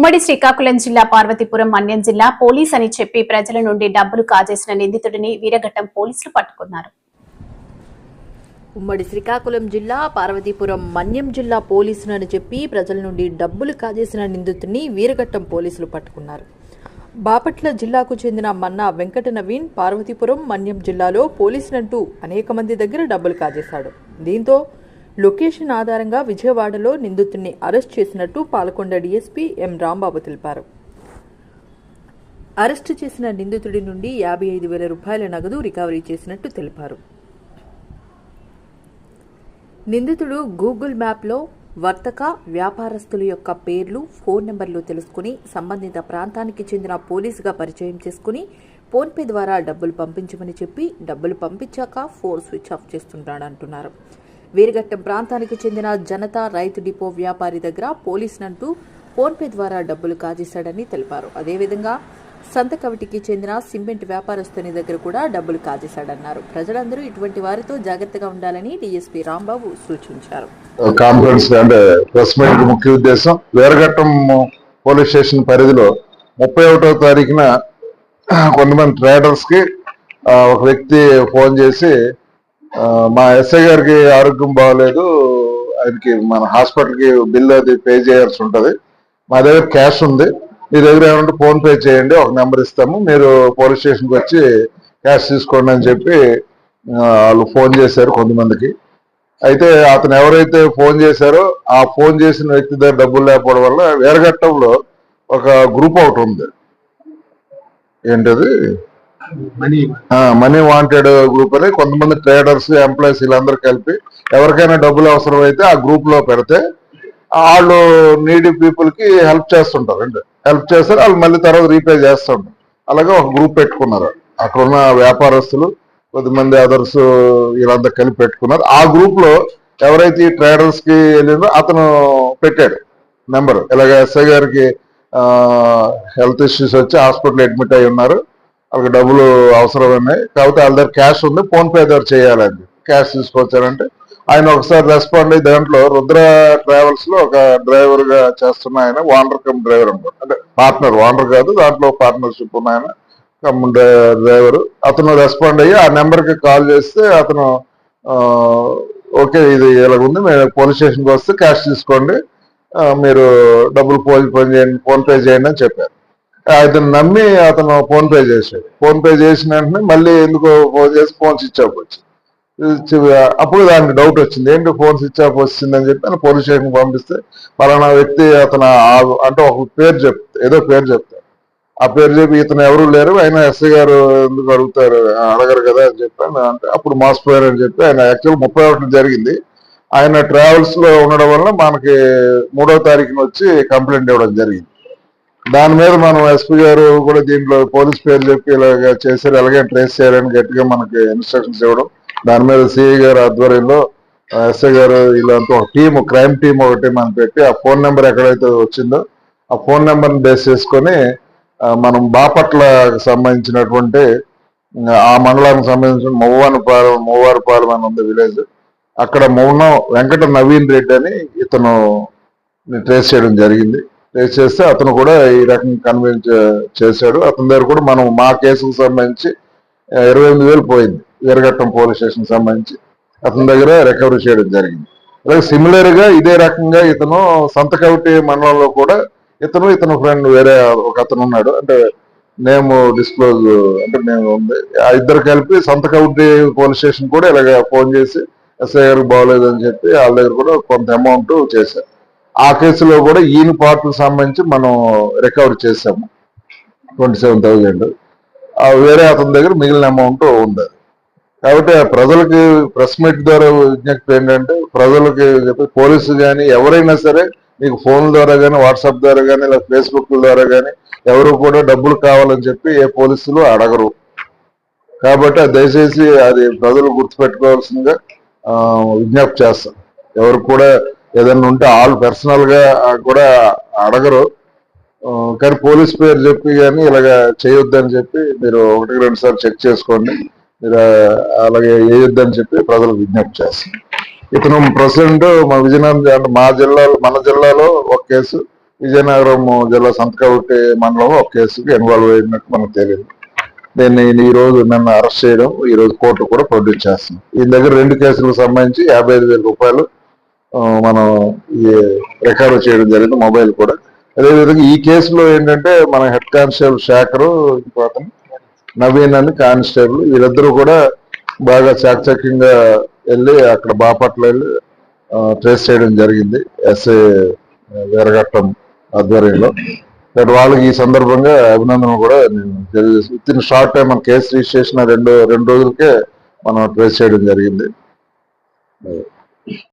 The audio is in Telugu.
ఉమ్మడి శ్రీకాకుళం జిల్లా పార్వతీపురం మన్యం జిల్లా పోలీస్ అని చెప్పి ప్రజల నుండి డబ్బులు కాజేసిన నిందితుడిని వీరఘట్టం పోలీసులు పట్టుకున్నారు. ఉమ్మడి శ్రీకాకుళం జిల్లా పార్వతీపురం మన్యం జిల్లా పోలీసులు అని చెప్పి ప్రజల నుండి డబ్బులు కాజేసిన నిందితుడిని వీరఘట్టం పోలీసులు పట్టుకున్నారు. బాపట్ల జిల్లాకు చెందిన మన్నా వెంకట నవీన్ పార్వతీపురం మన్యం జిల్లాలో పోలీసులంటూ అనేక మంది దగ్గర డబ్బులు కాజేశాడు. దీంతో లొకేషన్ ఆధారంగా విజయవాడలో నిందితుడిని అరెస్ట్ చేసినట్టు పాల్కొండ డీఎస్పీ ఎం రాంబాబు తెలిపారు. అరెస్టు చేసిన నిందితుడి నుండి యాభై ఐదు వేల రూపాయల నగదు రికవరీ చేసినట్టు తెలిపారు. నిందితుడు గూగుల్ మ్యాప్లో వర్తక వ్యాపారస్తుల యొక్క పేర్లు ఫోన్ నెంబర్లు తెలుసుకుని సంబంధిత ప్రాంతానికి చెందిన పోలీసుగా పరిచయం చేసుకుని ఫోన్పే ద్వారా డబ్బులు పంపించమని చెప్పి డబ్బులు పంపించాక ఫోన్ స్విచ్ ఆఫ్ చేస్తుంటాడంటున్నారు. వీరఘట్టం ప్రాంతానికి చెందిన జనతా రైతు డిపో వ్యాపారి దగ్గర పోలీసునంటూ ఫోన్పే ద్వారా డబ్బులు కాజేశాడని తెలిపారు. అదేవిధంగా సంతకవిటికి చెందిన సిమెంట్ వ్యాపారస్తుని దగ్గర కూడా డబ్బులు కాజేశాడన్నారు. ప్రజలందరూ ఇటువంటి వారితో జాగ్రత్తగా ఉండాలని డీఎస్పీ రాంబాబు సూచించారు. కాన్ఫరెన్స్ అంటే ప్రెస్ మీట్ ముఖ్య ఉద్దేశం. వేరఘట్టం పోలీస్ స్టేషన్ పరిధిలో ముప్పై ఒకటో తారీఖున కొంతమంది ట్రేడర్స్కి ఒక వ్యక్తి ఫోన్ చేసి మా ఎస్ఐ గారికి ఆరోగ్యం బాగలేదు. ఆయనకి మన హాస్పిటల్కి బిల్ అది పే చేయాల్సి ఉంటుంది. మా దగ్గర క్యాష్ ఉంది. మీ దగ్గర ఏమంటే ఫోన్ పే చేయండి ఒక నెంబర్ ఇస్తాము. మీరు పోలీస్ స్టేషన్కి వచ్చి క్యాష్ తీసుకోండి అని చెప్పి వాళ్ళు ఫోన్ చేశారు కొంతమందికి. అయితే అతను ఎవరైతే ఫోన్ చేశారో ఆ ఫోన్ చేసిన వ్యక్తి దగ్గర డబ్బులు లేకపోవడం వల్ల వేరగట్టంలో ఒక గ్రూప్ ఒకటి ఉంది. ఏంటది? మనీ వాంటెడ్ గ్రూప్ అని కొంతమంది ట్రేడర్స్ ఎంప్లాయీస్ వీళ్ళందరూ కలిపి ఎవరికైనా డబ్బులు అవసరం అయితే ఆ గ్రూప్లో పెడితే వాళ్ళు నీడీ పీపుల్కి హెల్ప్ చేస్తుంటారు అంటే హెల్ప్ చేస్తారు వాళ్ళు మళ్ళీ తర్వాత రీపే చేస్తుంటారు. అలాగే ఒక గ్రూప్ పెట్టుకున్నారు. అక్కడ ఉన్న వ్యాపారస్తులు కొద్దిమంది అదర్స్ వీళ్ళంతా కలిపి పెట్టుకున్నారు. ఆ గ్రూప్లో ఎవరైతే ఈ ట్రేడర్స్కి వెళ్ళిందో అతను పెట్టాడు నెంబర్ ఇలాగ ఎస్ఐ గారికి హెల్త్ ఇష్యూస్ వచ్చి హాస్పిటల్ అడ్మిట్ అయి ఉన్నారు. వాళ్ళకి డబ్బులు అవసరం ఉన్నాయి. కాకపోతే వాళ్ళ దగ్గర క్యాష్ ఉంది. ఫోన్ పే దగ్గర చేయాలని క్యాష్ తీసుకొచ్చారంటే ఆయన ఒకసారి రెస్పాండ్ అయ్యి దాంట్లో రుద్ర ట్రావెల్స్లో ఒక డ్రైవర్గా చేస్తున్న ఆయన వాండర్ కమ్ డ్రైవర్ అనమాట అంటే పార్ట్నర్ వాండర్ కాదు దాంట్లో పార్ట్నర్షిప్ ఉన్న ఆయన కమ్ డ్రైవర్ అతను రెస్పాండ్ అయ్యి ఆ నెంబర్కి కాల్ చేస్తే అతను ఓకే ఇది ఇలాగ ఉంది మేము పోలీస్ స్టేషన్కి వస్తే క్యాష్ తీసుకోండి. మీరు డబ్బులు ఫోన్ చేయండి ఫోన్ పే చేయండి అని చెప్పారు. అతను నమ్మి అతను ఫోన్ పే చేశాడు. ఫోన్ పే చేసిన వెంటనే మళ్ళీ ఎందుకో ఫోన్ చేసి ఫోన్ స్విచ్ ఆఫ్ వచ్చింది. అప్పుడు దానికి డౌట్ వచ్చింది. ఏంటి ఫోన్ స్విచ్ ఆఫ్ వచ్చిందని చెప్పి ఆయన పోలీస్ స్టేషన్ పంపిస్తే పలానా వ్యక్తి అతను ఆ- అంటే ఒక పేరు చెప్తే ఏదో పేరు చెప్తారు ఆ పేరు చెప్పి ఇతను ఎవరు లేరు ఆయన ఎస్ఐ గారు ఎందుకు అడుగుతారు అడగరు కదా అని చెప్పి అంటే అప్పుడు మోసపోయారు అని చెప్పి ఆయన యాక్చువల్ ముప్పై ఒకటి జరిగింది. ఆయన ట్రావెల్స్లో ఉండడం వల్ల మనకి మూడో తారీఖున వచ్చి కంప్లైంట్ ఇవ్వడం జరిగింది. దాని మీద మనం ఎస్పీ గారు కూడా దీంట్లో పోలీస్ పేరు చెప్పి ఇలాగ చేశారు. ఎలాగే ట్రేస్ చేయాలని గట్టిగా మనకి ఇన్స్ట్రక్షన్స్ ఇవ్వడం. దాని మీద సిఐ గారు ఆధ్వర్యంలో ఎస్ఐ గారు ఇలాంటి ఒక టీమ్ క్రైమ్ టీం ఒకటి మనం పెట్టి ఆ ఫోన్ నెంబర్ ఎక్కడైతే వచ్చిందో ఆ ఫోన్ నెంబర్ని బేస్ చేసుకొని మనం బాపట్ల సంబంధించినటువంటి ఆ, మండలానికి సంబంధించిన మొవ్వానిపాలెం మొవ్వారిపాలెం అని ఉంది విలేజ్. అక్కడ మౌనం వెంకట నవీన్ రెడ్డి అని ఇతను ట్రేస్ చేయడం జరిగింది. చేస్తే అతను కూడా ఈ రకం కన్విన్స్ చేశాడు. అతని దగ్గర కూడా మనం మా కేసుకు సంబంధించి ఇరవై ఎనిమిది వేలు పోయింది. వీరఘట్టం పోలీస్ స్టేషన్ సంబంధించి అతని దగ్గర రికవరీ చేయడం జరిగింది. అలాగే సిమిలర్గా ఇదే రకంగా ఇతను సంతకవిటి మండలంలో కూడా ఇతను ఇతను ఫ్రెండ్ వేరే ఒక అతను ఉన్నాడు. అంటే మేము డిస్క్లోజ్ అంటే నేను ఉంది ఆ ఇద్దరు కలిపి సంతకవిటి పోలీస్ స్టేషన్ కూడా ఇలాగ ఫోన్ చేసి ఎస్ఐ గారికి బాగోలేదు అని చెప్పి వాళ్ళ దగ్గర కూడా కొంత అమౌంట్ చేశారు. ఆ కేసులో కూడా ఈయన పార్ట్కి సంబంధించి మనం రికవర్ చేసాము ట్వంటీ సెవెన్ థౌజండ్ వేరే అతని దగ్గర మిగిలిన అమౌంట్ ఉంది. కాబట్టి ఆ ప్రజలకి ప్రెస్ మీట్ ద్వారా విజ్ఞప్తి ఏంటంటే ప్రజలకి చెప్పి పోలీసు కానీ ఎవరైనా సరే మీకు ఫోన్ ద్వారా కానీ వాట్సాప్ ద్వారా కానీ లేదా ఫేస్బుక్ ద్వారా కానీ ఎవరు కూడా డబ్బులు కావాలని చెప్పి ఏ పోలీసులు అడగరు. కాబట్టి దయచేసి అది ప్రజలు గుర్తుపెట్టుకోవాల్సిందిగా విజ్ఞప్తి చేస్తాం ఎవరు కూడా ఏదన్నా ఉంటే ఆల్ పర్సనల్గా కూడా అడగరు. కానీ పోలీస్ పేరు చెప్పి కానీ ఇలాగ చేయొద్దని చెప్పి మీరు ఒకటి రెండు సార్లు చెక్ చేసుకోండి. మీరు అలాగే వేయొద్దని చెప్పి ప్రజలకు విజ్ఞప్తి చేస్తాం. ఇతను ప్రెసిడెంట్ మా విజయనగరం అంటే మా జిల్లాలో మన జిల్లాలో ఒక కేసు విజయనగరం జిల్లా సంతకవుటి మండలం ఒక కేసుకి ఇన్వాల్వ్ అయినట్టు మనకు తెలియదు. దీన్ని ఈ రోజు నన్ను అరెస్ట్ చేయడం ఈ రోజు కోర్టు కూడా ప్రొడ్యూస్ చేస్తుంది. ఈ దగ్గర రెండు కేసులకు సంబంధించి యాభై ఐదు వేల రూపాయలు మనం ఈ రికవర్ చేయడం జరిగింది మొబైల్ కూడా. అదేవిధంగా ఈ కేసులో ఏంటంటే మన హెడ్ కానిస్టేబుల్ శాఖరు ఇంకో అతను నవీన్ అని కానిస్టేబుల్ వీళ్ళిద్దరూ కూడా బాగా చాకచక్యంగా వెళ్ళి అక్కడ బాపట్ల వెళ్ళి ట్రేస్ చేయడం జరిగింది ఎస్ఏ వీరఘట్టం ఆధ్వర్యంలో. బట్ వాళ్ళకి ఈ సందర్భంగా అభినందన కూడా నేను తెలియజేసి విత్ ఇన్ షార్ట్ టైం మన కేసు రిజిస్ట్రేషన్ రెండు రెండు రోజులకే మనం ట్రేస్ చేయడం జరిగింది.